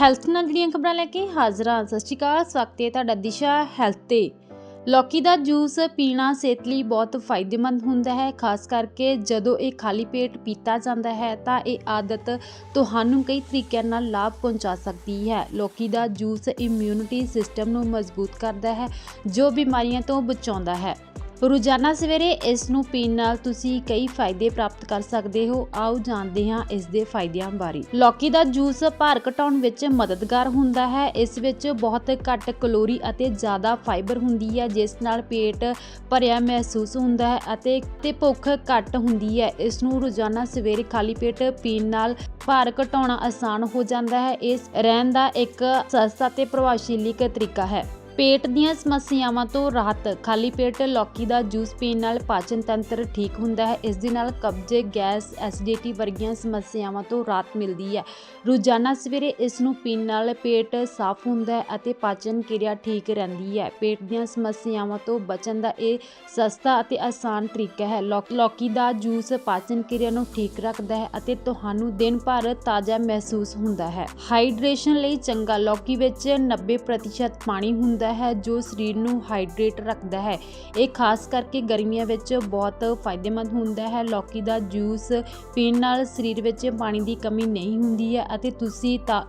Health ਨਾਲ ਜਿਹੜੀਆਂ ਖਬਰਾਂ ਲੈ ਕੇ ਹਾਜ਼ਰ ਹਾਂ। ਸਤਿ ਸ਼੍ਰੀ ਅਕਾਲ, ਸਵਾਗਤ ਹੈ ਤੁਹਾਡਾ ਦਿਸ਼ਾ ਹੈਲਥ ਤੇ। ਲੌਕੀ ਦਾ ਜੂਸ ਪੀਣਾ ਸਿਹਤ ਲਈ ਬਹੁਤ ਫਾਇਦੇਮੰਦ ਹੁੰਦਾ ਹੈ। ਖਾਸ ਕਰਕੇ ਜਦੋਂ ਇਹ ਖਾਲੀ ਪੇਟ ਪੀਤਾ ਜਾਂਦਾ ਹੈ, ਤਾਂ ਇਹ ਆਦਤ ਤੁਹਾਨੂੰ ਕਈ ਤਰੀਕਿਆਂ ਨਾਲ ਲਾਭ ਪਹੁੰਚਾ ਸਕਦੀ ਹੈ। ਲੌਕੀ ਦਾ ਜੂਸ ਇਮਿਊਨਿਟੀ ਸਿਸਟਮ ਨੂੰ ਮਜ਼ਬੂਤ ਕਰਦਾ ਹੈ, ਜੋ ਬਿਮਾਰੀਆਂ ਤੋਂ ਬਚਾਉਂਦਾ ਹੈ। ਰੋਜ਼ਾਨਾ ਸਵੇਰੇ ਇਸ ਨੂੰ ਪੀਣ ਨਾਲ ਤੁਸੀਂ ਕਈ ਫਾਇਦੇ ਪ੍ਰਾਪਤ ਕਰ ਸਕਦੇ ਹੋ। ਆਓ ਜਾਣਦੇ ਹਾਂ ਇਸ ਦੇ ਫਾਇਦਿਆਂ ਬਾਰੇ। ਲੌਕੀ ਦਾ ਜੂਸ ਭਾਰ ਘਟਾਉਣ ਵਿੱਚ ਮਦਦਗਾਰ ਹੁੰਦਾ ਹੈ। ਇਸ ਵਿੱਚ ਬਹੁਤ ਘੱਟ ਕਲੋਰੀ ਅਤੇ ਜ਼ਿਆਦਾ ਫਾਈਬਰ ਹੁੰਦੀ ਹੈ, ਜਿਸ ਨਾਲ ਪੇਟ ਭਰਿਆ ਮਹਿਸੂਸ ਹੁੰਦਾ ਹੈ ਅਤੇ ਤੇ ਭੁੱਖ ਘੱਟ ਹੁੰਦੀ ਹੈ। ਇਸ ਨੂੰ ਰੋਜ਼ਾਨਾ ਸਵੇਰੇ ਖਾਲੀ ਪੇਟ ਪੀਣ ਨਾਲ ਭਾਰ ਘਟਾਉਣਾ ਆਸਾਨ ਹੋ ਜਾਂਦਾ ਹੈ। ਇਸ ਰਹਿਣ ਦਾ ਇੱਕ ਸਸਤਾ ਤੇ ਪ੍ਰਭਾਵਸ਼ਾਲੀ ਤਰੀਕਾ ਹੈ। ਪੇਟ ਦੀਆਂ ਸਮੱਸਿਆਵਾਂ ਤੋਂ ਰਾਹਤ। ਖਾਲੀ ਪੇਟ ਲੌਕੀ ਦਾ ਜੂਸ ਪੀਣ ਨਾਲ ਪਾਚਨ ਤੰਤਰ ਠੀਕ ਹੁੰਦਾ ਹੈ। ਇਸ ਦੇ ਨਾਲ ਕਬਜ਼ੇ, ਗੈਸ, ਐਸਿਡਿਟੀ ਵਰਗੀਆਂ ਸਮੱਸਿਆਵਾਂ ਤੋਂ ਰਾਹਤ ਮਿਲਦੀ ਹੈ। ਰੋਜ਼ਾਨਾ ਸਵੇਰੇ ਇਸ ਨੂੰ ਪੀਣ ਨਾਲ ਪੇਟ ਸਾਫ਼ ਹੁੰਦਾ ਹੈ ਅਤੇ ਪਾਚਨ ਕਿਰਿਆ ਠੀਕ ਰਹਿੰਦੀ ਹੈ। ਪੇਟ ਦੀਆਂ ਸਮੱਸਿਆਵਾਂ ਤੋਂ ਬਚਣ ਦਾ ਇਹ ਸਸਤਾ ਅਤੇ ਆਸਾਨ ਤਰੀਕਾ ਹੈ। ਲੌ- ਲੌਕੀ ਦਾ ਜੂਸ ਪਾਚਨ ਕਿਰਿਆ ਨੂੰ ਠੀਕ ਰੱਖਦਾ ਹੈ ਅਤੇ ਤੁਹਾਨੂੰ ਦਿਨ ਭਰ ਤਾਜ਼ਾ ਮਹਿਸੂਸ ਹੁੰਦਾ ਹੈ। ਹਾਈਡਰੇਸ਼ਨ ਲਈ ਚੰਗਾ। ਲੌਕੀ ਵਿੱਚ 90% ਪਾਣੀ ਹੁੰਦਾ ਹੈ ਜੋ ਸਰੀਰ ਨੂੰ ਹਾਈਡਰੇਟ ਰੱਖਦਾ ਹੈ। ਇਹ ਖਾਸ ਕਰਕੇ ਗਰਮੀਆਂ ਵਿੱਚ ਬਹੁਤ ਫਾਇਦੇਮੰਦ ਹੁੰਦਾ ਹੈ। ਲੌਕੀ ਦਾ ਜੂਸ ਪੀਣ ਨਾਲ ਸਰੀਰ ਵਿੱਚ ਪਾਣੀ ਦੀ ਕਮੀ ਨਹੀਂ ਹੁੰਦੀ ਹੈ ਅਤੇ ਤੁਸੀਂ ਤਾਂ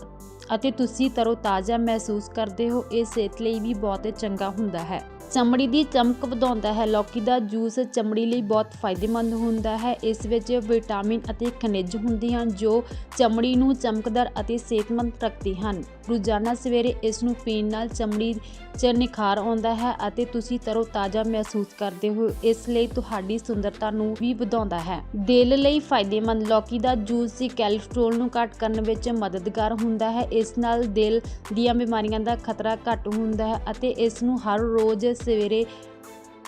ਅਤੇ ਤੁਸੀਂ ਤਰੋ ਤਾਜ਼ਾ ਮਹਿਸੂਸ ਕਰਦੇ ਹੋ, ਇਹ ਸਿਹਤ ਲਈ ਵੀ ਬਹੁਤ ਚੰਗਾ ਹੁੰਦਾ ਹੈ। ਚਮੜੀ ਦੀ ਚਮਕ ਵਧਾਉਂਦਾ ਹੈ, ਲੌਕੀ ਦਾ ਜੂਸ ਚਮੜੀ ਲਈ ਬਹੁਤ ਫਾਇਦੇਮੰਦ ਹੁੰਦਾ ਹੈ। ਇਸ ਵਿੱਚ ਵਿਟਾਮਿਨ ਅਤੇ ਖਣਿਜ ਹੁੰਦੇ ਹਨ, ਜੋ ਚਮੜੀ ਨੂੰ ਚਮਕਦਾਰ ਅਤੇ ਸਿਹਤਮੰਦ ਰੱਖਦੇ ਹਨ। ਰੋਜ਼ਾਨਾ ਸਵੇਰੇ ਇਸ ਨੂੰ ਪੀਣ ਨਾਲ ਚਮੜੀ 'ਚ ਨਿਖਾਰ ਆਉਂਦਾ ਹੈ ਅਤੇ ਤੁਸੀਂ ਤਰੋ ਤਾਜ਼ਾ ਮਹਿਸੂਸ ਕਰਦੇ ਹੋ। ਇਸ ਲਈ ਤੁਹਾਡੀ ਸੁੰਦਰਤਾ ਨੂੰ ਵੀ ਵਧਾਉਂਦਾ ਹੈ। ਦਿਲ ਲਈ ਫਾਇਦੇਮੰਦ, ਲੌਕੀ ਦਾ ਜੂਸ ਦੀ ਕੋਲੇਸਟ੍ਰੋਲ ਨੂੰ ਘੱਟ ਕਰਨ ਵਿੱਚ ਮਦਦਗਾਰ ਹੁੰਦਾ ਹੈ। ਇਸ ਨਾਲ ਦਿਲ ਦੀਆਂ ਬਿਮਾਰੀਆਂ ਦਾ ਖਤਰਾ ਘੱਟ ਹੁੰਦਾ ਹੈ ਅਤੇ ਇਸ ਨੂੰ ਹਰ ਰੋਜ਼ ਸਵੇਰੇ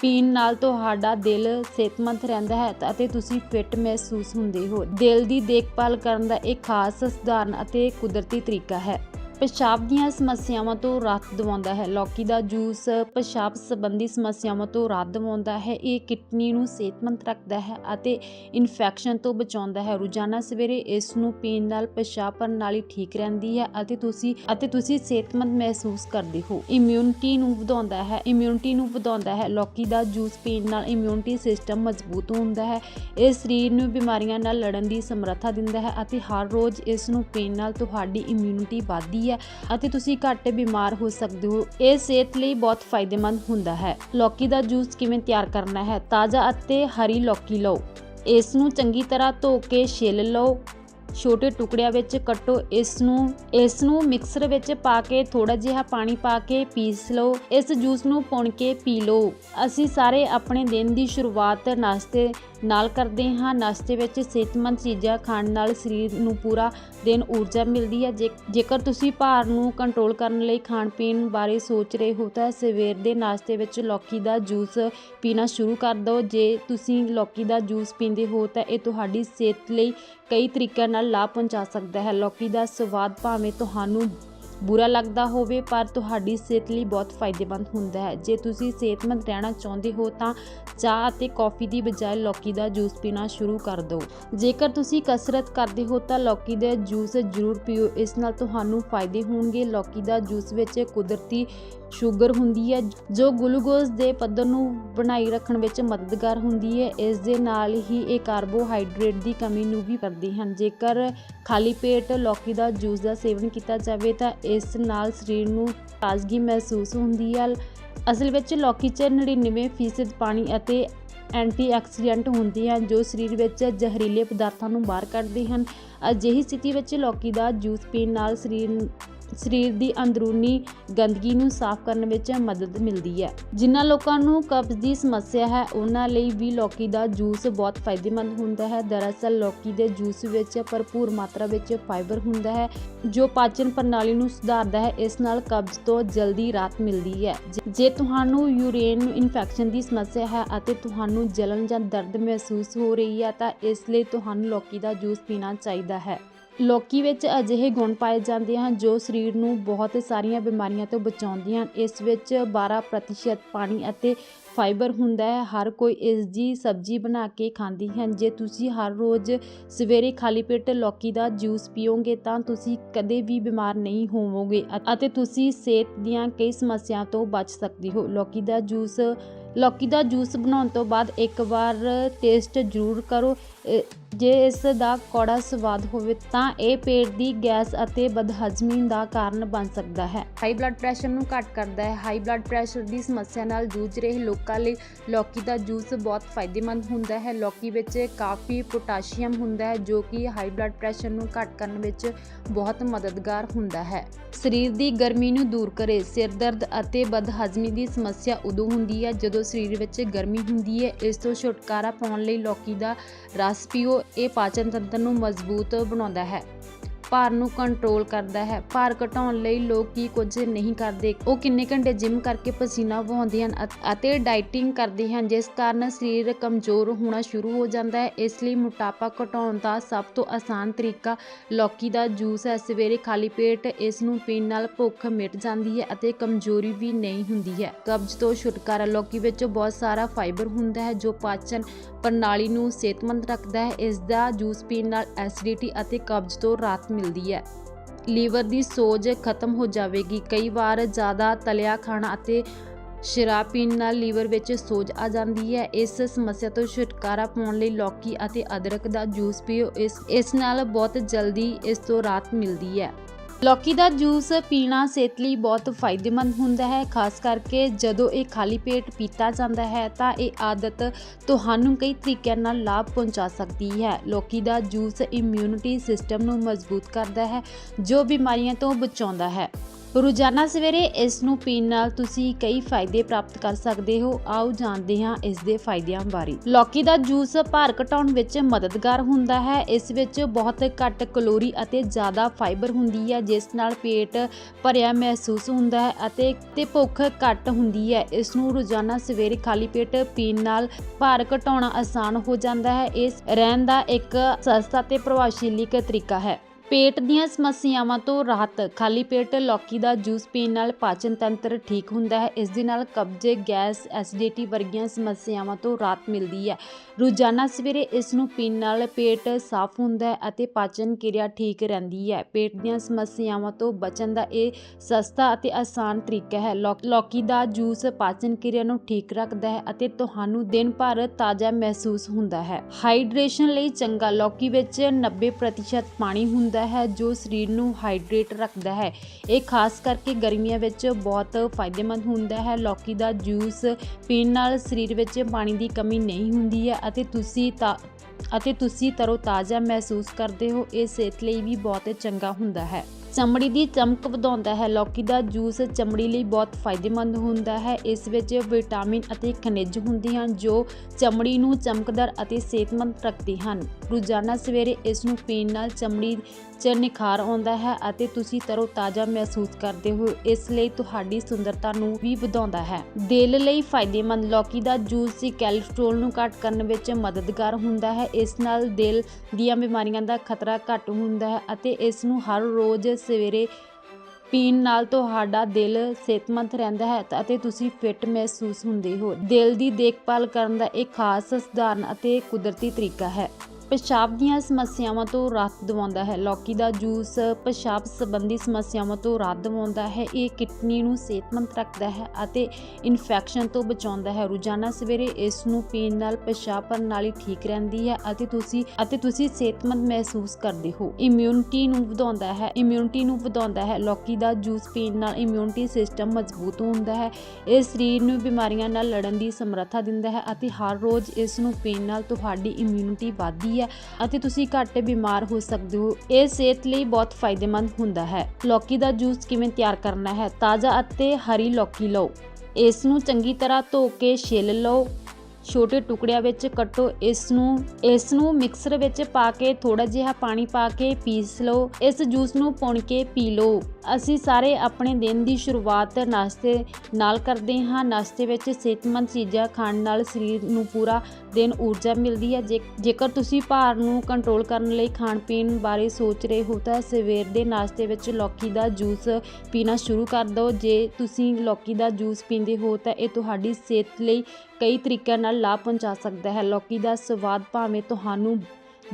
ਪੀਣ ਨਾਲ ਤੁਹਾਡਾ ਦਿਲ ਸਿਹਤਮੰਦ ਰਹਿੰਦਾ ਹੈ ਅਤੇ ਤੁਸੀਂ ਫਿੱਟ ਮਹਿਸੂਸ ਹੁੰਦੇ ਹੋ। ਦਿਲ ਦੀ ਦੇਖਭਾਲ ਕਰਨ ਦਾ ਇਹ ਖਾਸ ਸਧਾਰਨ ਅਤੇ ਕੁਦਰਤੀ ਤਰੀਕਾ ਹੈ। ਪਿਸ਼ਾਬ ਦੀਆਂ ਸਮੱਸਿਆਵਾਂ ਤੋਂ ਰਾਹਤ ਦਿਵਾਉਂਦਾ ਹੈ। ਲੌਕੀ ਦਾ ਜੂਸ ਪਿਸ਼ਾਬ ਸੰਬੰਧੀ ਸਮੱਸਿਆਵਾਂ ਤੋਂ ਰਾਹਤ ਦਿਵਾਉਂਦਾ ਹੈ। ਇਹ ਕਿਡਨੀ ਨੂੰ ਸਿਹਤਮੰਦ ਰੱਖਦਾ ਹੈ ਅਤੇ ਇਨਫੈਕਸ਼ਨ ਤੋਂ ਬਚਾਉਂਦਾ ਹੈ। ਰੋਜ਼ਾਨਾ ਸਵੇਰੇ ਇਸ ਨੂੰ ਪੀਣ ਨਾਲ ਪਿਸ਼ਾਬ ਪ੍ਰਣਾਲੀ ਠੀਕ ਰਹਿੰਦੀ ਹੈ ਅਤੇ ਤੁਸੀਂ ਅਤੇ ਤੁਸੀਂ ਸਿਹਤਮੰਦ ਮਹਿਸੂਸ ਕਰਦੇ ਹੋ। ਇਮਿਊਨਿਟੀ ਨੂੰ ਵਧਾਉਂਦਾ ਹੈ। ਇਮਿਊਨਿਟੀ ਨੂੰ ਵਧਾਉਂਦਾ ਹੈ। ਲੌਕੀ ਦਾ ਜੂਸ ਪੀਣ ਨਾਲ ਇਮਿਊਨਿਟੀ ਸਿਸਟਮ ਮਜ਼ਬੂਤ ਹੁੰਦਾ ਹੈ। ਇਹ ਸਰੀਰ ਨੂੰ ਬਿਮਾਰੀਆਂ ਨਾਲ ਲੜਨ ਦੀ ਸਮਰੱਥਾ ਦਿੰਦਾ ਹੈ ਅਤੇ ਹਰ ਰੋਜ਼ ਇਸ ਨੂੰ ਪੀਣ ਨਾਲ ਤੁਹਾਡੀ ਇਮਿਊਨਿਟੀ ਵੱਧਦੀ ਹੈ। ਅਤੇ ਤੁਸੀਂ ਘੱਟ ਬਿਮਾਰ ਹੋ ਸਕਦੇ ਹੋ। ਇਹ ਸਿਹਤ ਲਈ ਬਹੁਤ ਫਾਇਦੇਮੰਦ ਹੁੰਦਾ ਹੈ। ਲੌਕੀ ਦਾ ਜੂਸ ਕਿਵੇਂ ਤਿਆਰ ਕਰਨਾ ਹੈ? ਤਾਜ਼ਾ ਅਤੇ ਹਰੀ ਲੌਕੀ ਲਓ। ਇਸ ਨੂੰ ਚੰਗੀ ਤਰ੍ਹਾਂ ਧੋ ਕੇ ਛਿੱਲ ਲਓ। ਛੋਟੇ ਟੁਕੜਿਆਂ ਵਿੱਚ ਕੱਟੋ, ਇਸ ਨੂੰ ਇਸ ਨੂੰ ਮਿਕਸਰ ਵਿੱਚ ਪਾ ਕੇ ਥੋੜਾ ਜਿਹਾ ਪਾਣੀ ਪਾ ਕੇ ਪੀਸ ਲਓ। ਇਸ ਜੂਸ ਨੂੰ ਪੁਣ ਕੇ ਪੀ ਲਓ। ਅਸੀਂ ਸਾਰੇ ਆਪਣੇ ਦਿਨ ਦੀ ਸ਼ੁਰੂਆਤ ਨਾਸ਼ਤੇ ਨਾਲ ਕਰਦੇ ਹਾਂ। ਨਾਸ਼ਤੇ ਵਿੱਚ ਸਿਹਤਮੰਦ ਚੀਜ਼ਾਂ ਖਾਣ ਨਾਲ ਸਰੀਰ ਨੂੰ ਪੂਰਾ ਦਿਨ ਊਰਜਾ ਮਿਲਦੀ ਹੈ। ਜੇ- ਜੇਕਰ ਤੁਸੀਂ ਭਾਰ ਨੂੰ ਕੰਟਰੋਲ ਕਰਨ ਲਈ ਖਾਣ ਪੀਣ ਬਾਰੇ ਸੋਚ ਰਹੇ ਹੋ, ਤਾਂ ਸਵੇਰ ਦੇ ਨਾਸ਼ਤੇ ਵਿੱਚ ਲੌਕੀ ਦਾ ਜੂਸ ਪੀਣਾ ਸ਼ੁਰੂ ਕਰ ਦਿਓ। ਜੇ ਤੁਸੀਂ ਲੌਕੀ ਦਾ ਜੂਸ ਪੀਂਦੇ ਹੋ, ਤਾਂ ਇਹ ਤੁਹਾਡੀ ਸਿਹਤ ਲਈ ਕਈ ਤਰੀਕਿਆਂ ਨਾਲ ਲਾਭ ਪਹੁੰਚਾ ਸਕਦਾ ਹੈ। ਲੌਕੀ ਦਾ ਸਵਾਦ ਭਾਵੇਂ ਤੁਹਾਨੂੰ ਬੁਰਾ ਲੱਗਦਾ ਹੋਵੇ, ਪਰ ਤੁਹਾਡੀ ਸਿਹਤ ਲਈ ਬਹੁਤ ਫਾਇਦੇਮੰਦ ਹੁੰਦਾ ਹੈ। ਜੇ ਤੁਸੀਂ ਸਿਹਤਮੰਦ ਰਹਿਣਾ ਚਾਹੁੰਦੇ ਹੋ, ਤਾਂ ਚਾਹ ਅਤੇ ਕੌਫੀ ਦੀ ਬਜਾਏ ਲੌਕੀ ਦਾ ਜੂਸ ਪੀਣਾ ਸ਼ੁਰੂ ਕਰ ਦਿਓ। ਜੇਕਰ ਤੁਸੀਂ ਕਸਰਤ ਕਰਦੇ ਹੋ, ਤਾਂ ਲੌਕੀ ਦਾ ਜੂਸ ਜ਼ਰੂਰ ਪੀਓ। ਇਸ ਨਾਲ ਤੁਹਾਨੂੰ ਫਾਇਦੇ ਹੋਣਗੇ। ਲੌਕੀ ਦਾ ਜੂਸ ਵਿੱਚ ਕੁਦਰਤੀ ਸ਼ੂਗਰ ਹੁੰਦੀ ਹੈ, ਜੋ ਗਲੂਕੋਜ਼ ਦੇ ਪੱਧਰ ਨੂੰ ਬਣਾਈ ਰੱਖਣ ਵਿੱਚ ਮਦਦਗਾਰ ਹੁੰਦੀ ਹੈ। ਇਸ ਦੇ ਨਾਲ ਹੀ ਇਹ ਕਾਰਬੋਹਾਈਡਰੇਟ ਦੀ ਕਮੀ ਨੂੰ ਵੀ ਕਰਦੀ ਹਨ। ਜੇਕਰ ਖਾਲੀ ਪੇਟ ਲੌਕੀ ਦਾ ਜੂਸ ਦਾ ਸੇਵਨ ਕੀਤਾ ਜਾਵੇ, ਤਾਂ ਇਸ ਨਾਲ ਸਰੀਰ ਨੂੰ ਤਾਜ਼ਗੀ ਮਹਿਸੂਸ ਹੁੰਦੀ ਹੈ ਅਸਲ ਵਿੱਚ ਲੌਕੀ 'ਚ 99% ਪਾਣੀ ਅਤੇ ਐਂਟੀਆਕਸੀਡੈਂਟ ਹੁੰਦੇ ਹਨ, ਜੋ ਸਰੀਰ ਵਿੱਚ ਜ਼ਹਿਰੀਲੇ ਪਦਾਰਥਾਂ ਨੂੰ ਬਾਹਰ ਕੱਢਦੇ ਹਨ। ਅਜਿਹੀ ਸਥਿਤੀ ਵਿੱਚ ਲੌਕੀ ਦਾ ਜੂਸ ਪੀਣ ਨਾਲ ਸਰੀਰ ਸਰੀਰ ਦੀ ਅੰਦਰੂਨੀ ਗੰਦਗੀ ਨੂੰ ਸਾਫ਼ ਕਰਨ ਵਿੱਚ ਮਦਦ ਮਿਲਦੀ ਹੈ। ਜਿਨ੍ਹਾਂ ਲੋਕਾਂ ਨੂੰ ਕਬਜ਼ ਦੀ ਸਮੱਸਿਆ ਹੈ, ਉਹਨਾਂ ਲਈ ਵੀ ਲੌਕੀ ਦਾ ਜੂਸ ਬਹੁਤ ਫਾਇਦੇਮੰਦ ਹੁੰਦਾ ਹੈ। ਦਰਅਸਲ, ਲੌਕੀ ਦੇ ਜੂਸ ਵਿੱਚ ਭਰਪੂਰ ਮਾਤਰਾ ਵਿੱਚ ਫਾਈਬਰ ਹੁੰਦਾ ਹੈ, ਜੋ ਪਾਚਨ ਪ੍ਰਣਾਲੀ ਨੂੰ ਸੁਧਾਰਦਾ ਹੈ। ਇਸ ਨਾਲ ਕਬਜ਼ ਤੋਂ ਜਲਦੀ ਰਾਹਤ ਮਿਲਦੀ ਹੈ। ਜੇ- ਜੇ ਤੁਹਾਨੂੰ ਯੂਰੇਨ ਇਨਫੈਕਸ਼ਨ ਦੀ ਸਮੱਸਿਆ ਹੈ ਅਤੇ ਤੁਹਾਨੂੰ ਜਲਨ ਜਾਂ ਦਰਦ ਮਹਿਸੂਸ ਹੋ ਰਹੀ ਹੈ, ਤਾਂ ਇਸ ਲਈ ਤੁਹਾਨੂੰ ਲੌਕੀ ਦਾ ਜੂਸ ਪੀਣਾ ਚਾਹੀਦਾ ਹੈ। ਲੌਕੀ ਵਿੱਚ ਅਜਿਹੇ ਗੁਣ ਪਾਏ ਜਾਂਦੇ ਹਨ ਜੋ ਸਰੀਰ ਨੂੰ ਬਹੁਤ ਸਾਰੀਆਂ ਬਿਮਾਰੀਆਂ ਤੋਂ ਬਚਾਉਂਦੀਆਂ ਹਨ। ਇਸ ਵਿੱਚ 12% ਪਾਣੀ ਅਤੇ ਫਾਈਬਰ ਹੁੰਦਾ ਹੈ। ਹਰ ਕੋਈ ਇਸ ਦੀ ਸਬਜ਼ੀ ਬਣਾ ਕੇ ਖਾਂਦੀ ਹਨ ਜੇ ਤੁਸੀਂ ਹਰ ਰੋਜ਼ ਸਵੇਰੇ ਖਾਲੀ ਪੇਟ ਲੌਕੀ ਦਾ ਜੂਸ ਪੀਓਗੇ ਤਾਂ ਤੁਸੀਂ ਕਦੇ ਵੀ ਬਿਮਾਰ ਨਹੀਂ ਹੋਵੋਗੇ ਅਤੇ ਤੁਸੀਂ ਸਿਹਤ ਦੀਆਂ ਕਈ ਸਮੱਸਿਆ ਤੋਂ ਬਚ ਸਕਦੇ ਹੋ। ਲੌਕੀ ਦਾ ਜੂਸ ਲੌਕੀ ਦਾ ਜੂਸ ਬਣਾਉਣ ਤੋਂ ਬਾਅਦ ਇੱਕ ਵਾਰ ਟੇਸਟ ਜ਼ਰੂਰ ਕਰੋ। ਜੇ ਇਸ ਦਾ ਕੌੜਾ ਸਵਾਦ ਹੋਵੇ ਤਾਂ ਇਹ ਪੇਟ ਦੀ ਗੈਸ ਅਤੇ ਬਦਹਜ਼ਮੀ ਦਾ ਕਾਰਨ ਬਣ ਸਕਦਾ ਹੈ। ਹਾਈ ਬਲੱਡ ਪ੍ਰੈਸ਼ਰ ਨੂੰ ਘੱਟ ਕਰਦਾ ਹੈ। ਹਾਈ ਬਲੱਡ ਪ੍ਰੈਸ਼ਰ ਦੀ ਸਮੱਸਿਆ ਨਾਲ ਜੂਝ ਰਹੇ ਲੋਕਾਂ ਲਈ ਲੌਕੀ ਦਾ ਜੂਸ ਬਹੁਤ ਫਾਇਦੇਮੰਦ ਹੁੰਦਾ ਹੈ। ਲੌਕੀ ਵਿੱਚ ਕਾਫੀ ਪੋਟਾਸ਼ੀਅਮ ਹੁੰਦਾ ਹੈ, ਜੋ ਕਿ ਹਾਈ ਬਲੱਡ ਪ੍ਰੈਸ਼ਰ ਨੂੰ ਘੱਟ ਕਰਨ ਵਿੱਚ ਬਹੁਤ ਮਦਦਗਾਰ ਹੁੰਦਾ ਹੈ। ਸਰੀਰ ਦੀ ਗਰਮੀ ਨੂੰ ਦੂਰ ਕਰੇ। ਸਿਰ ਦਰਦ ਅਤੇ ਬਦਹਜ਼ਮੀ ਦੀ ਸਮੱਸਿਆ ਉਦੋਂ ਹੁੰਦੀ ਹੈ ਜਦੋਂ ਸਰੀਰ ਵਿੱਚ ਗਰਮੀ ਹੁੰਦੀ ਹੈ, ਇਸ ਤੋਂ ਛੁਟਕਾਰਾ ਪਾਉਣ ਲਈ ਲੌਕੀ ਦਾ ਰਸ ਪੀਓ। ਇਹ ਪਾਚਨ ਤੰਤਰ ਨੂੰ ਮਜ਼ਬੂਤ ਬਣਾਉਂਦਾ ਹੈ। ਭਾਰ ਨੂੰ ਕੰਟਰੋਲ ਕਰਦਾ ਹੈ। ਭਾਰ ਘਟਾਉਣ ਲਈ ਲੋਕ ਕੀ ਕੁਝ ਨਹੀਂ ਕਰਦੇ। ਉਹ ਕਿੰਨੇ ਘੰਟੇ ਜਿਮ ਕਰਕੇ ਪਸੀਨਾ ਵਹਾਉਂਦੇ ਹਨ ਅਤ- ਅਤੇ ਡਾਈਟਿੰਗ ਕਰਦੇ ਹਨ, ਜਿਸ ਕਾਰਨ ਸਰੀਰ ਕਮਜ਼ੋਰ ਹੋਣਾ ਸ਼ੁਰੂ ਹੋ ਜਾਂਦਾ ਹੈ। ਇਸ ਲਈ ਮੋਟਾਪਾ ਘਟਾਉਣ ਦਾ ਸਭ ਤੋਂ ਆਸਾਨ ਤਰੀਕਾ ਲੌਕੀ ਦਾ ਜੂਸ ਹੈ। ਸਵੇਰੇ ਖਾਲੀ ਪੇਟ ਇਸ ਨੂੰ ਪੀਣ ਨਾਲ ਭੁੱਖ ਮਿਟ ਜਾਂਦੀ ਹੈ ਅਤੇ ਕਮਜ਼ੋਰੀ ਵੀ ਨਹੀਂ ਹੁੰਦੀ ਹੈ। ਕਬਜ਼ ਤੋਂ ਛੁਟਕਾਰਾ ਲੌਕੀ ਵਿੱਚ ਬਹੁਤ ਸਾਰਾ ਫਾਈਬਰ ਹੁੰਦਾ ਹੈ, ਜੋ ਪਾਚਨ ਪ੍ਰਣਾਲੀ ਨੂੰ ਸਿਹਤਮੰਦ ਰੱਖਦਾ ਹੈ। ਇਸ ਦਾ ਜੂਸ ਪੀਣ ਨਾਲ ਐਸਿਡਿਟੀ ਅਤੇ ਕਬਜ਼ ਤੋਂ ਰਾਹਤ ਮਿਲਦੀ ਹੈ। ਲੀਵਰ ਦੀ ਸੋਜ ਖਤਮ ਹੋ ਜਾਵੇਗੀ। ਕਈ ਵਾਰ ਜ਼ਿਆਦਾ ਤਲਿਆ ਖਾਣਾ ਅਤੇ ਸ਼ਰਾਬ ਪੀਣ ਨਾਲ ਲੀਵਰ ਵਿੱਚ ਸੋਜ ਆ ਜਾਂਦੀ ਹੈ। ਇਸ ਸਮੱਸਿਆ ਤੋਂ ਛੁਟਕਾਰਾ ਪਾਉਣ ਲਈ ਲੌਕੀ ਅਤੇ ਅਦਰਕ ਦਾ ਜੂਸ ਪੀਓ। ਇਸ ਇਸ ਨਾਲ ਬਹੁਤ ਜਲਦੀ ਇਸ ਤੋਂ ਰਾਹਤ ਮਿਲਦੀ ਹੈ। ਲੌਕੀ ਦਾ ਜੂਸ ਪੀਣਾ ਸਿਹਤ ਲਈ ਬਹੁਤ ਫਾਇਦੇਮੰਦ ਹੁੰਦਾ ਹੈ, ਖਾਸ ਕਰਕੇ ਜਦੋਂ ਇਹ ਖਾਲੀ ਪੇਟ ਪੀਤਾ ਜਾਂਦਾ ਹੈ ਤਾਂ ਇਹ ਆਦਤ ਤੁਹਾਨੂੰ ਕਈ ਤਰੀਕਿਆਂ ਨਾਲ ਲਾਭ ਪਹੁੰਚਾ ਸਕਦੀ ਹੈ। ਲੌਕੀ ਦਾ ਜੂਸ ਇਮਿਊਨਿਟੀ ਸਿਸਟਮ ਨੂੰ ਮਜ਼ਬੂਤ ਕਰਦਾ ਹੈ, ਜੋ ਬਿਮਾਰੀਆਂ ਤੋਂ ਬਚਾਉਂਦਾ ਹੈ। ਰੋਜ਼ਾਨਾ ਸਵੇਰੇ ਇਸ ਨੂੰ ਪੀਣ ਨਾਲ ਤੁਸੀਂ ਕਈ ਫਾਇਦੇ ਪ੍ਰਾਪਤ ਕਰ ਸਕਦੇ ਹੋ। ਆਓ ਜਾਣਦੇ ਹਾਂ ਇਸ ਦੇ ਫਾਇਦਿਆਂ ਬਾਰੇ। ਲੌਕੀ ਦਾ ਜੂਸ ਭਾਰ ਘਟਾਉਣ ਵਿੱਚ ਮਦਦਗਾਰ ਹੁੰਦਾ ਹੈ। ਇਸ ਵਿੱਚ ਬਹੁਤ ਘੱਟ ਕਲੋਰੀ ਅਤੇ ਜ਼ਿਆਦਾ ਫਾਈਬਰ ਹੁੰਦੀ ਹੈ, ਜਿਸ ਨਾਲ ਪੇਟ ਭਰਿਆ ਮਹਿਸੂਸ ਹੁੰਦਾ ਹੈ ਅਤੇ ਤੇ ਭੁੱਖ ਘੱਟ ਹੁੰਦੀ ਹੈ। ਇਸ ਨੂੰ ਰੋਜ਼ਾਨਾ ਸਵੇਰੇ ਖਾਲੀ ਪੇਟ ਪੀਣ ਨਾਲ ਭਾਰ ਘਟਾਉਣਾ ਆਸਾਨ ਹੋ ਜਾਂਦਾ ਹੈ। ਇਸ ਰਹਿਣ ਦਾ ਇੱਕ ਸਸਤਾ ਤੇ ਪ੍ਰਭਾਵਸ਼ਾਲੀ ਤਰੀਕਾ ਹੈ। ਪੇਟ ਦੀਆਂ ਸਮੱਸਿਆਵਾਂ ਤੋਂ ਰਾਹਤ। ਖਾਲੀ ਪੇਟ ਲੌਕੀ ਦਾ ਜੂਸ ਪੀਣ ਨਾਲ ਪਾਚਨ ਤੰਤਰ ਠੀਕ ਹੁੰਦਾ ਹੈ। ਇਸ ਦੇ ਨਾਲ ਕਬਜ਼ੇ, ਗੈਸ, ਐਸਿਡਿਟੀ ਵਰਗੀਆਂ ਸਮੱਸਿਆਵਾਂ ਤੋਂ ਰਾਹਤ ਮਿਲਦੀ ਹੈ। ਰੋਜ਼ਾਨਾ ਸਵੇਰੇ ਇਸ ਨੂੰ ਪੀਣ ਨਾਲ ਪੇਟ ਸਾਫ਼ ਹੁੰਦਾ ਹੈ ਅਤੇ ਪਾਚਨ ਕਿਰਿਆ ਠੀਕ ਰਹਿੰਦੀ ਹੈ। ਪੇਟ ਦੀਆਂ ਸਮੱਸਿਆਵਾਂ ਤੋਂ ਬਚਣ ਦਾ ਇਹ ਸਸਤਾ ਅਤੇ ਆਸਾਨ ਤਰੀਕਾ ਹੈ। ਲੌ- ਲੌਕੀ ਦਾ ਜੂਸ ਪਾਚਨ ਕਿਰਿਆ ਨੂੰ ਠੀਕ ਰੱਖਦਾ ਹੈ ਅਤੇ ਤੁਹਾਨੂੰ ਦਿਨ ਭਰ ਤਾਜ਼ਾ ਮਹਿਸੂਸ ਹੁੰਦਾ ਹੈ। ਹਾਈਡਰੇਸ਼ਨ ਲਈ ਚੰਗਾ। ਲੌਕੀ ਵਿੱਚ 90% ਪਾਣੀ ਹੁੰਦਾ ਹੈ, ਜੋ ਸਰੀਰ ਨੂੰ ਹਾਈਡਰੇਟ ਰੱਖਦਾ ਹੈ। ਇਹ ਖਾਸ ਕਰਕੇ ਗਰਮੀਆਂ ਵਿੱਚ ਬਹੁਤ ਫਾਇਦੇਮੰਦ ਹੁੰਦਾ ਹੈ। ਲੌਕੀ ਦਾ ਜੂਸ ਪੀਣ ਨਾਲ ਸਰੀਰ ਵਿੱਚ ਪਾਣੀ ਦੀ ਕਮੀ ਨਹੀਂ ਹੁੰਦੀ ਹੈ ਅਤੇ ਤੁਸੀਂ ਤਾਂ, ਅਤੇ ਤੁਸੀਂ ਤਰੋ ਤਾਜ਼ਾ ਮਹਿਸੂਸ ਕਰਦੇ ਹੋ। ਇਹ ਸਿਹਤ ਲਈ ਵੀ ਬਹੁਤ ਚੰਗਾ ਹੁੰਦਾ ਹੈ। ਚਮੜੀ ਦੀ ਚਮਕ ਵਧਾਉਂਦਾ ਹੈ। ਲੌਕੀ ਦਾ ਜੂਸ ਚਮੜੀ ਲਈ ਬਹੁਤ ਫਾਇਦੇਮੰਦ ਹੁੰਦਾ ਹੈ। ਇਸ ਵਿੱਚ ਵਿਟਾਮਿਨ ਅਤੇ ਖਣਿਜ ਹੁੰਦੇ ਹਨ, ਜੋ ਚਮੜੀ ਨੂੰ ਚਮਕਦਾਰ ਅਤੇ ਸਿਹਤਮੰਦ ਰੱਖਦੇ ਹਨ। ਰੋਜ਼ਾਨਾ ਸਵੇਰੇ ਇਸ ਨੂੰ ਪੀਣ ਨਾਲ ਚਮੜੀ 'ਚ ਨਿਖਾਰ ਆਉਂਦਾ ਹੈ ਅਤੇ ਤੁਸੀਂ ਤਰੋ ਤਾਜ਼ਾ ਮਹਿਸੂਸ ਕਰਦੇ ਹੋ। ਇਸ ਲਈ ਤੁਹਾਡੀ ਸੁੰਦਰਤਾ ਨੂੰ ਵੀ ਵਧਾਉਂਦਾ ਹੈ। ਦਿਲ ਲਈ ਫਾਇਦੇਮੰਦ ਲੌਕੀ ਦਾ ਜੂਸ ਕੋਲੇਸਟ੍ਰੋਲ ਨੂੰ ਘੱਟ ਕਰਨ ਵਿੱਚ ਮਦਦਗਾਰ ਹੁੰਦਾ ਹੈ। ਇਸ ਨਾਲ ਦਿਲ ਦੀਆਂ ਬਿਮਾਰੀਆਂ ਦਾ ਖਤਰਾ ਘੱਟ ਹੁੰਦਾ ਹੈ ਅਤੇ ਇਸ ਨੂੰ ਹਰ ਰੋਜ਼ ਸਵੇਰੇ ਪੀਣ ਨਾਲ ਤੁਹਾਡਾ ਦਿਲ ਸਿਹਤਮੰਦ ਰਹਿੰਦਾ ਹੈ ਅਤੇ ਤੁਸੀਂ ਫਿੱਟ ਮਹਿਸੂਸ ਹੁੰਦੇ ਹੋ। ਦਿਲ ਦੀ ਦੇਖਭਾਲ ਕਰਨ ਦਾ ਇੱਕ ਖਾਸ ਸਧਾਰਨ ਅਤੇ ਕੁਦਰਤੀ ਤਰੀਕਾ ਹੈ। ਪਿਸ਼ਾਬ ਦੀਆਂ ਸਮੱਸਿਆਵਾਂ ਤੋਂ ਰਾਹਤ ਦਿਵਾਉਂਦਾ ਹੈ। ਲੌਕੀ ਦਾ ਜੂਸ ਪਿਸ਼ਾਬ ਸੰਬੰਧੀ ਸਮੱਸਿਆਵਾਂ ਤੋਂ ਰਾਹਤ ਦਿਵਾਉਂਦਾ ਹੈ। ਇਹ ਕਿਡਨੀ ਨੂੰ ਸਿਹਤਮੰਦ ਰੱਖਦਾ ਹੈ ਅਤੇ ਇਨਫੈਕਸ਼ਨ ਤੋਂ ਬਚਾਉਂਦਾ ਹੈ। ਰੋਜ਼ਾਨਾ ਸਵੇਰੇ ਇਸ ਨੂੰ ਪੀਣ ਨਾਲ ਪਿਸ਼ਾਬ ਪ੍ਰਣਾਲੀ ਠੀਕ ਰਹਿੰਦੀ ਹੈ ਅਤੇ ਤੁਸੀਂ ਅਤੇ ਤੁਸੀਂ ਸਿਹਤਮੰਦ ਮਹਿਸੂਸ ਕਰਦੇ ਹੋ। ਇਮਿਊਨਿਟੀ ਨੂੰ ਵਧਾਉਂਦਾ ਹੈ। ਇਮਿਊਨਿਟੀ ਨੂੰ ਵਧਾਉਂਦਾ ਹੈ। ਲੌਕੀ ਦਾ ਜੂਸ ਪੀਣ ਨਾਲ ਇਮਿਊਨਿਟੀ ਸਿਸਟਮ ਮਜ਼ਬੂਤ ਹੁੰਦਾ ਹੈ। ਇਹ ਸਰੀਰ ਨੂੰ ਬਿਮਾਰੀਆਂ ਨਾਲ ਲੜਨ ਦੀ ਸਮਰੱਥਾ ਦਿੰਦਾ ਹੈ ਅਤੇ ਹਰ ਰੋਜ਼ ਇਸ ਨੂੰ ਪੀਣ ਨਾਲ ਤੁਹਾਡੀ ਇਮਿਊਨਿਟੀ ਵਧਦੀ ਹੈ। ਅਤੇ ਤੁਸੀਂ ਘੱਟ ਬਿਮਾਰ ਹੋ ਸਕਦੇ ਹੋ। ਇਹ ਸਿਹਤ ਲਈ ਬਹੁਤ ਫਾਇਦੇਮੰਦ ਹੁੰਦਾ ਹੈ। ਲੌਕੀ ਦਾ ਜੂਸ ਕਿਵੇਂ ਤਿਆਰ ਕਰਨਾ ਹੈ? ਤਾਜ਼ਾ ਅਤੇ ਹਰੀ ਲੌਕੀ ਲਓ। ਇਸ ਨੂੰ ਚੰਗੀ ਤਰ੍ਹਾਂ ਧੋ ਕੇ ਛਿੱਲ ਲਓ। ਛੋਟੇ ਟੁਕੜਿਆਂ ਵਿੱਚ ਕੱਟੋ। ਇਸ ਨੂੰ ਇਸ ਨੂੰ ਮਿਕਸਰ ਵਿੱਚ ਪਾ ਕੇ ਥੋੜਾ ਜਿਹਾ ਪਾਣੀ ਪਾ ਕੇ ਪੀਸ ਲਓ। ਇਸ ਜੂਸ ਨੂੰ ਪੁਣ ਕੇ ਪੀ ਲਓ। ਅਸੀਂ ਸਾਰੇ ਆਪਣੇ ਦਿਨ ਦੀ ਸ਼ੁਰੂਆਤ ਨਾਸ਼ਤੇ ਨਾਲ ਕਰਦੇ ਹਾਂ। ਨਾਸ਼ਤੇ ਵਿੱਚ ਸਿਹਤਮੰਦ ਚੀਜ਼ਾਂ ਖਾਣ ਨਾਲ ਸਰੀਰ ਨੂੰ ਪੂਰਾ ਦਿਨ ਊਰਜਾ ਮਿਲਦੀ ਹੈ। ਜੇ ਜੇਕਰ ਤੁਸੀਂ ਭਾਰ ਨੂੰ ਕੰਟਰੋਲ ਕਰਨ ਲਈ ਖਾਣ ਪੀਣ ਬਾਰੇ ਸੋਚ ਰਹੇ ਹੋ, ਤਾਂ ਸਵੇਰ ਦੇ ਨਾਸ਼ਤੇ ਵਿੱਚ ਲੌਕੀ ਦਾ ਜੂਸ ਪੀਣਾ ਸ਼ੁਰੂ ਕਰ ਦਿਓ। ਜੇ ਤੁਸੀਂ ਲੌਕੀ ਦਾ ਜੂਸ ਪੀਂਦੇ ਹੋ, ਤਾਂ ਇਹ ਤੁਹਾਡੀ ਸਿਹਤ ਲਈ ਕਈ ਤਰੀਕਿਆਂ ਨਾਲ ਲਾਭ ਪਹੁੰਚਾ ਸਕਦਾ ਹੈ। ਲੌਕੀ ਦਾ ਸਵਾਦ ਭਾਵੇਂ ਤੁਹਾਨੂੰ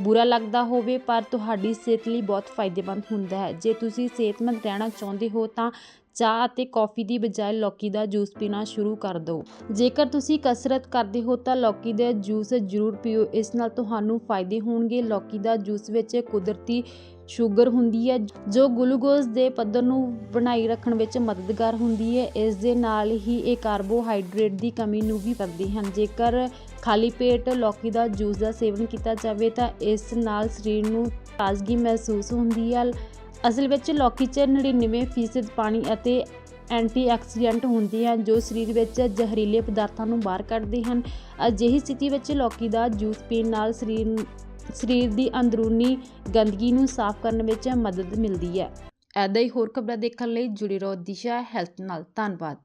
ਬੁਰਾ ਲੱਗਦਾ ਹੋਵੇ, ਪਰ ਤੁਹਾਡੀ ਸਿਹਤ ਲਈ ਬਹੁਤ ਫਾਇਦੇਮੰਦ ਹੁੰਦਾ ਹੈ। ਜੇ ਤੁਸੀਂ ਸਿਹਤਮੰਦ ਰਹਿਣਾ ਚਾਹੁੰਦੇ ਹੋ, ਤਾਂ ਚਾਹ ਅਤੇ ਕੌਫੀ ਦੀ ਬਜਾਏ ਲੌਕੀ ਦਾ ਜੂਸ ਪੀਣਾ ਸ਼ੁਰੂ ਕਰ ਦਿਓ। ਜੇਕਰ ਤੁਸੀਂ ਕਸਰਤ ਕਰਦੇ ਹੋ ਤਾਂ ਲੌਕੀ ਦਾ ਜੂਸ ਜ਼ਰੂਰ ਪੀਓ। ਇਸ ਨਾਲ ਤੁਹਾਨੂੰ ਫਾਇਦੇ ਹੋਣਗੇ। ਲੌਕੀ ਦਾ ਜੂਸ ਵਿੱਚ ਕੁਦਰਤੀ ਸ਼ੂਗਰ ਹੁੰਦੀ ਹੈ, ਜੋ ਗਲੂਕੋਜ਼ ਦੇ ਪੱਧਰ ਨੂੰ ਬਣਾਈ ਰੱਖਣ ਵਿੱਚ ਮਦਦਗਾਰ ਹੁੰਦੀ ਹੈ। ਇਸ ਦੇ ਨਾਲ ਹੀ ਇਹ ਕਾਰਬੋਹਾਈਡਰੇਟ ਦੀ ਕਮੀ ਨੂੰ ਵੀ ਕਰਦੇ ਹਨ। ਜੇਕਰ ਖਾਲੀ ਪੇਟ ਲੌਕੀ ਦਾ ਜੂਸ ਦਾ ਸੇਵਨ ਕੀਤਾ ਜਾਵੇ ਤਾਂ ਇਸ ਨਾਲ ਸਰੀਰ ਨੂੰ ਤਾਜ਼ਗੀ ਮਹਿਸੂਸ ਹੁੰਦੀ ਹੈ। ਅਸਲ ਵਿੱਚ ਲੌਕੀ 'ਚ 99% ਪਾਣੀ ਅਤੇ ਐਂਟੀਆਕਸੀਡੈਂਟ ਹੁੰਦੇ ਹਨ, ਜੋ ਸਰੀਰ ਵਿੱਚ ਜ਼ਹਿਰੀਲੇ ਪਦਾਰਥਾਂ ਨੂੰ ਬਾਹਰ ਕੱਢਦੇ ਹਨ। ਅਜਿਹੀ ਸਥਿਤੀ ਵਿੱਚ ਲੌਕੀ ਦਾ ਜੂਸ ਪੀਣ ਨਾਲ ਸਰੀਰ ਸਰੀਰ ਦੀ ਅੰਦਰੂਨੀ ਗੰਦਗੀ ਨੂੰ ਸਾਫ਼ ਕਰਨ ਵਿੱਚ ਮਦਦ ਮਿਲਦੀ ਹੈ। ਐਦਾਂ ਹੀ ਹੋਰ ਖਬਰਾਂ ਦੇਖਣ ਲਈ ਜੁੜੇ ਰਹੋ ਦਿਸ਼ਾ ਹੈਲਥ ਨਾਲ। ਧੰਨਵਾਦ।